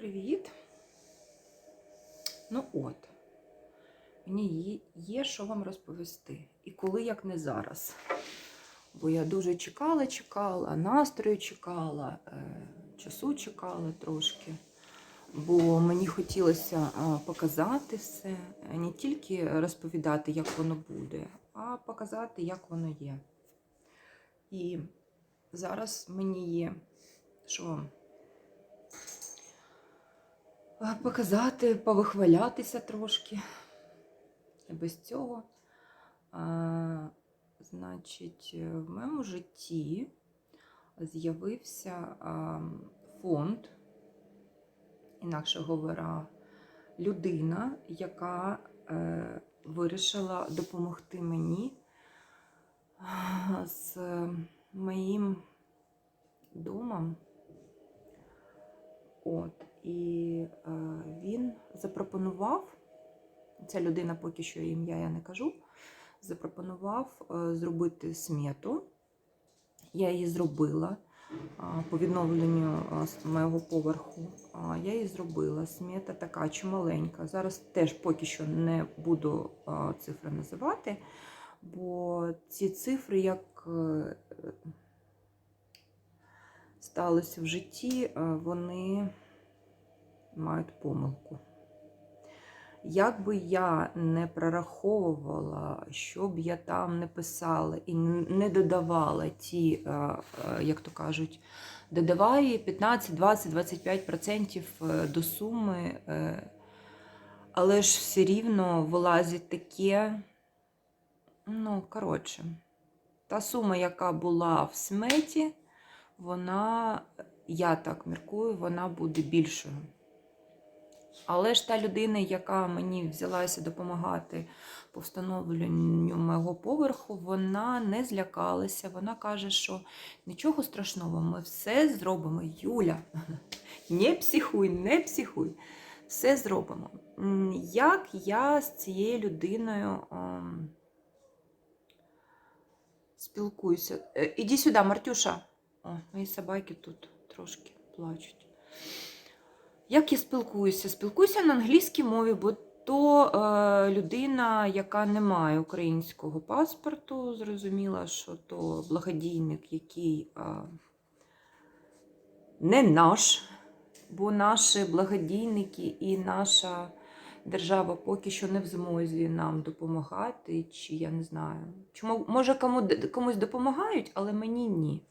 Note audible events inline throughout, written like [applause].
Привіт. Ну от, мені є, що вам розповісти. І коли, як не зараз. Бо я дуже чекала, чекала, настрою чекала, е, часу чекала трошки. Бо мені хотілося показати все, е, не тільки розповідати, як воно буде, а показати, як воно є. І зараз мені є що вам показати, повихвалятися трошки. Без цього, а, значить, в моєму житті з'явився фонд, інакше говоря, людина, яка е, вирішила допомогти мені з моїм домом. От, і е, він запропонував, ця людина поки що ім'я я не кажу, запропонував е, зробити смету. Я її зробила а, по відновленню моєго поверху. Я її зробила. Смета така чималенька. Зараз теж поки що не буду цифри називати, бо ці цифри, як е, сталося в житті, е, вони мають помилку. Як би я не прораховувала, що б я там не писала і не додавала ті, е, е, як то кажуть, додавай 15, 20, 25% е, до суми, е, але ж все рівно вилазить таке. Ну, коротше, та сума, яка була в сметі, вона, я так міркую, вона буде більшою. Але ж та людина, яка мені взялася допомагати по встановленню мого поверху, вона не злякалася. Вона каже, що нічого страшного, ми все зробимо. Юля, [laughs] не психуй, не психуй. Все зробимо. Як я з цією людиною ем, спілкуюся? Е, Іди сюди, Мартюша. О, мої собаки тут трошки плачуть. Як я спілкуюся? Спілкуюся на англійській мові, бо то е, людина, яка не має українського паспорту, зрозуміла, що то благодійник, який е, не наш, бо наші благодійники і наша держава поки що не в змозі нам допомагати, чи я не знаю. Чому, може, кому, комусь допомагають, але мені ні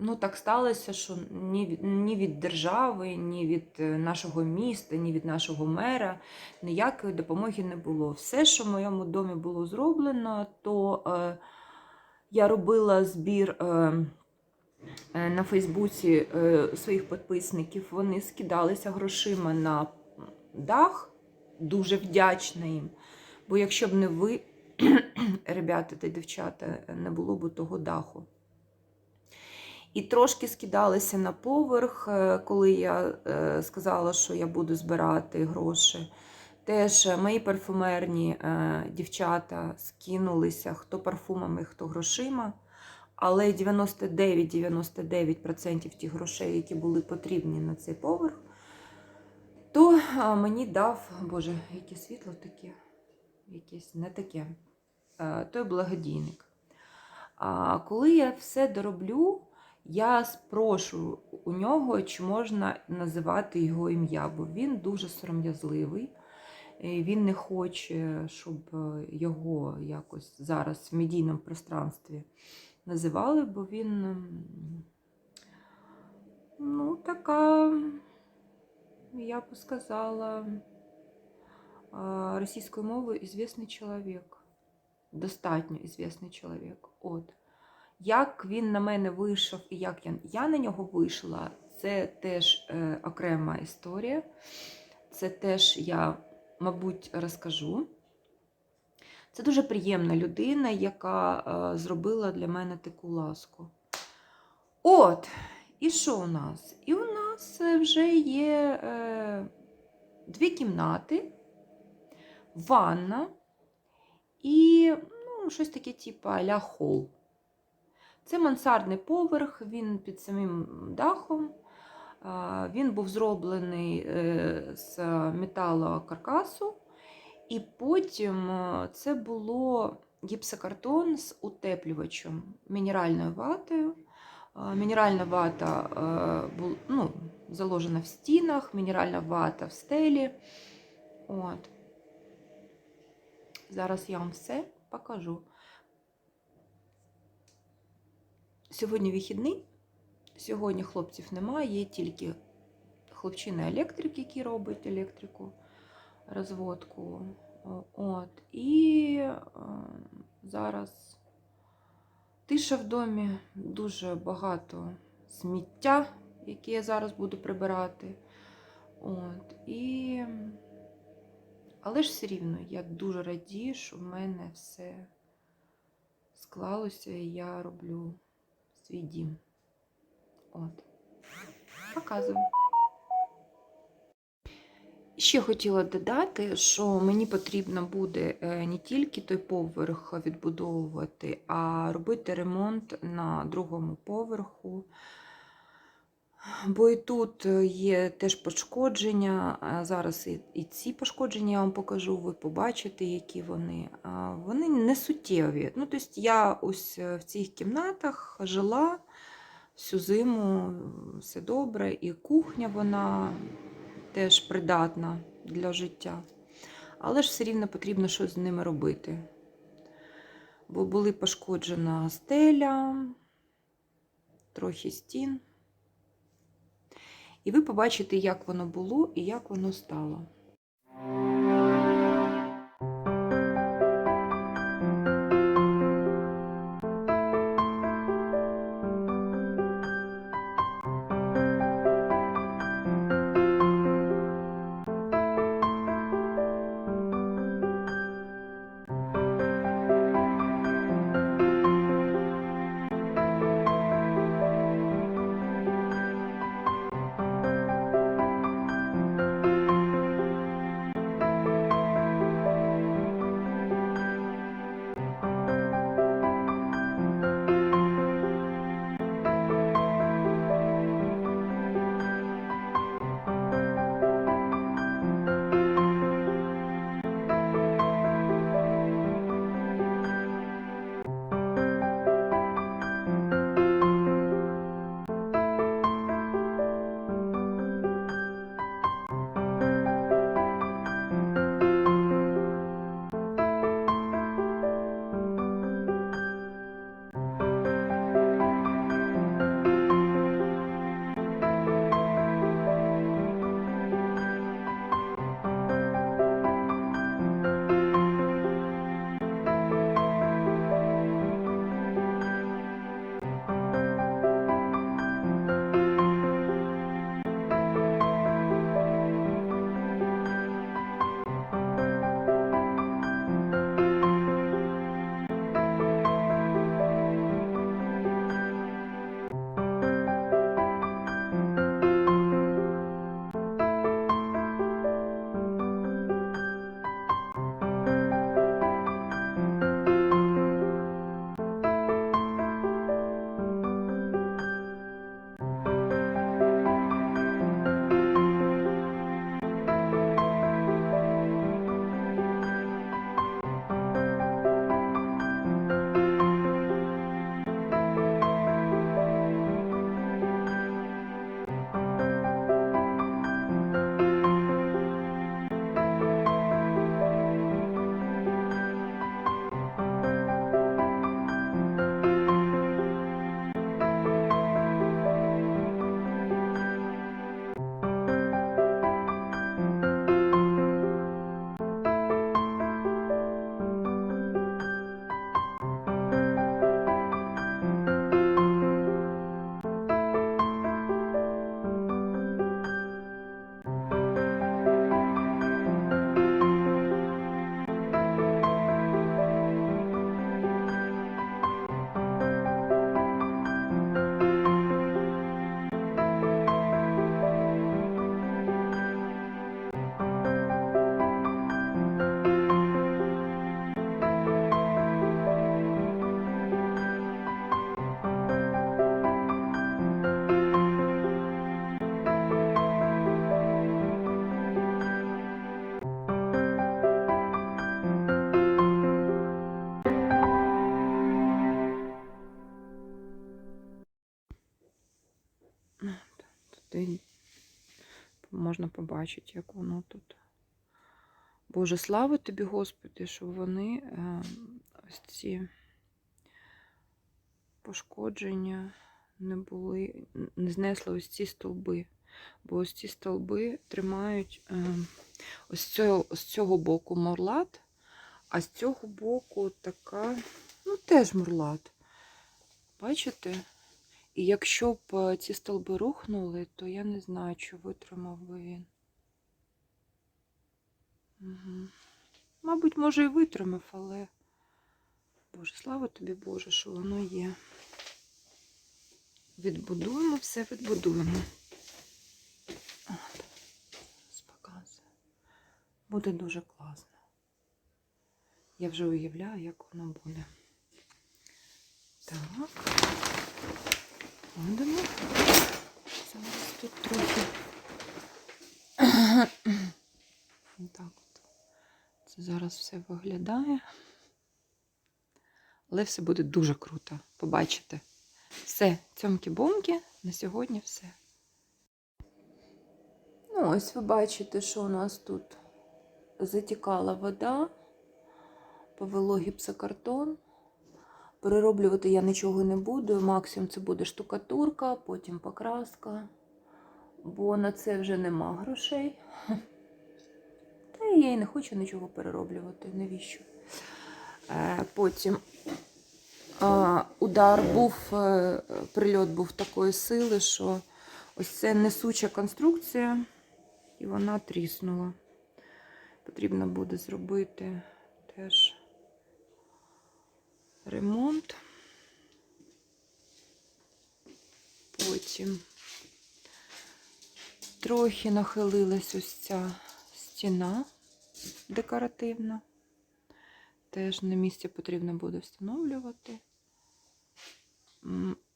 ну, так сталося, що ні ні від держави, ні від е, нашого міста, ні від нашого мера ніякої допомоги не було. Все, що в моєму домі було зроблено, то е, я робила збір. Е, е, на Фейсбуці е, своїх підписників вони скидалися грошима на дах. Дуже вдячна їм. Бо якщо б не ви, [clears throat] ребята та дівчата, не було б того даху. І трошки скидалися на поверх, е, коли я е, сказала, що я буду збирати гроші. Теж е, мої парфумерні дівчата скинулися хто парфумами, хто грошима. Але 99-99% тих грошей, які були потрібні на цей поверх, то мені дав, Боже, яке світло таке, якесь не таке, той благодійник. А коли я все дороблю, я спрошу у нього, чи можна називати його ім'я, бо він дуже сором'язливий. Він не хоче, щоб е, його якось зараз в медійному пространстві називали, бо він ну, така, я б сказала, російською мовою ізвісний чоловік. Достатньо ізвісний чоловік. От. Як він на мене вийшов і як я, я на нього вийшла, це теж е, окрема історія. Це теж я, мабуть, розкажу. Це дуже приємна людина, яка е, зробила для мене таку ласку. От, і що у нас? І у нас вже є е, дві кімнати, ванна і ну, щось таке, типу а-ля хол. Це мансардний поверх, він під самим дахом. Він був зроблений е, з металокаркасу, і потім е, це було гіпсокартон з утеплювачем, мінеральною ватою. Мінеральна вата е, ну, заложена в стінах, мінеральна вата в стелі. От. Зараз я вам все покажу. Сьогодні вихідний. Сьогодні хлопців немає, є тільки хлопчина електрик, який робить електрику, розводку. От. І е, зараз тиша в домі, дуже багато сміття, яке я зараз буду прибирати. От. І... Але ж все рівно я дуже радію, що в мене все склалося, і я роблю свій дім. От. Показую. Ще хотіла додати, що мені потрібно буде е, не тільки той поверх відбудовувати, а робити ремонт на другому поверху. Бо і тут е, є теж пошкодження. Зараз і, ці пошкодження я вам покажу, ви побачите, які вони. Вони не суттєві. Ну, тобто я ось е, в цих кімнатах жила всю зиму, все добре, і кухня вона теж придатна для життя. Але ж все рівно потрібно щось з ними робити. Бо були пошкоджена стеля, трохи стін. І ви побачите, як воно було і як воно стало. Можна побачити, як воно тут. Боже, слава тобі, Господи, щоб вони е, ось ці пошкодження не були, не знесли ось ці стовби. Бо ось ці стовби тримають е, ось, цього, з цього боку морлат, а з цього боку така, ну теж морлат. Бачите? І якщо б е, ці стовби рухнули, то я не знаю, чи витримав би він. Угу. Мабуть, може, і витримав, але Боже, слава тобі, Боже, що воно є. Відбудуємо, все відбудуємо. От. Буде дуже класно. Я вже уявляю, як воно буде. Так. Ходимо. Зараз тут трохи. Так от. Це зараз все виглядає. Але все буде дуже круто. Побачите. Все, цьомки-бомки, на сьогодні все. Ну, ось ви бачите, що у нас тут затікала вода, повело гіпсокартон. Перероблювати я нічого не буду. Максимум це буде штукатурка, потім покраска, бо на це вже нема грошей. [laughs] Та і я й не хочу нічого перероблювати. Навіщо? Е, Потім удар був, е, прильот був такої сили, що ось це несуча конструкція, і вона тріснула. Потрібно буде зробити теж ремонт. Потім трохи нахилилась ось ця стіна декоративна. Теж на місці потрібно буде встановлювати.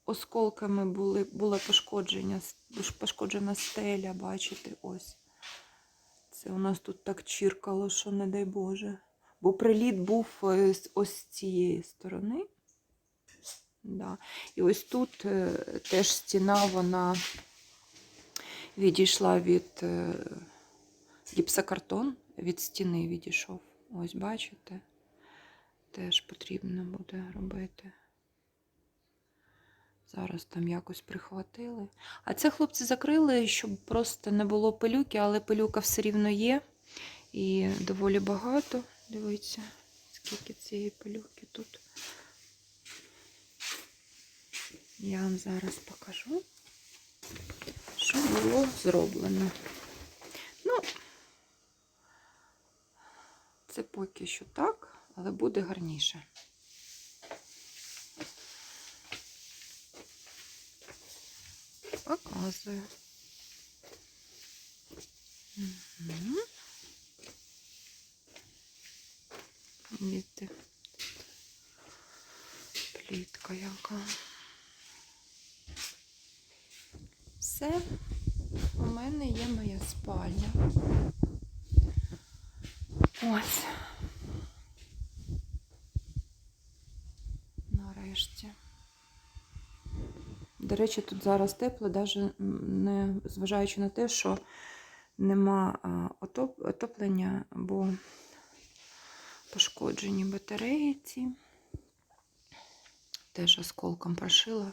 Осколками були, було пошкодження, пошкоджена стеля, бачите, ось. Це у нас тут так чіркало, що не дай Боже. Бо приліт був е, з ось цієї сторони. Да. І ось тут е, теж стіна, вона відійшла від е, гіпсокартон, від стіни відійшов. Ось бачите? Теж потрібно буде робити. Зараз там якось прихватили. А це хлопці закрили, щоб просто не було пилюки, але пилюка все рівно є. І доволі багато. Дивіться, скільки цієї пилюки тут. Я вам зараз покажу, що було зроблено. Ну, це поки що так, але буде гарніше. Показую. Угу. Видите, плітка яка. Все, у мене є моя спальня. Ось. Нарешті. До речі, тут зараз тепло, навіть не зважаючи на те, що нема отоплення, бо пошкоджені батареї ці. Теж осколком прошила.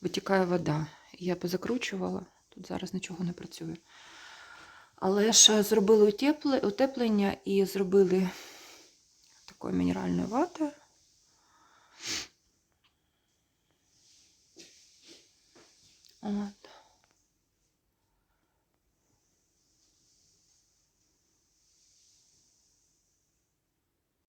Витікає вода. Я позакручувала, тут зараз нічого не працює. Але ж зробили утеплення і зробили такою мінеральною ватою.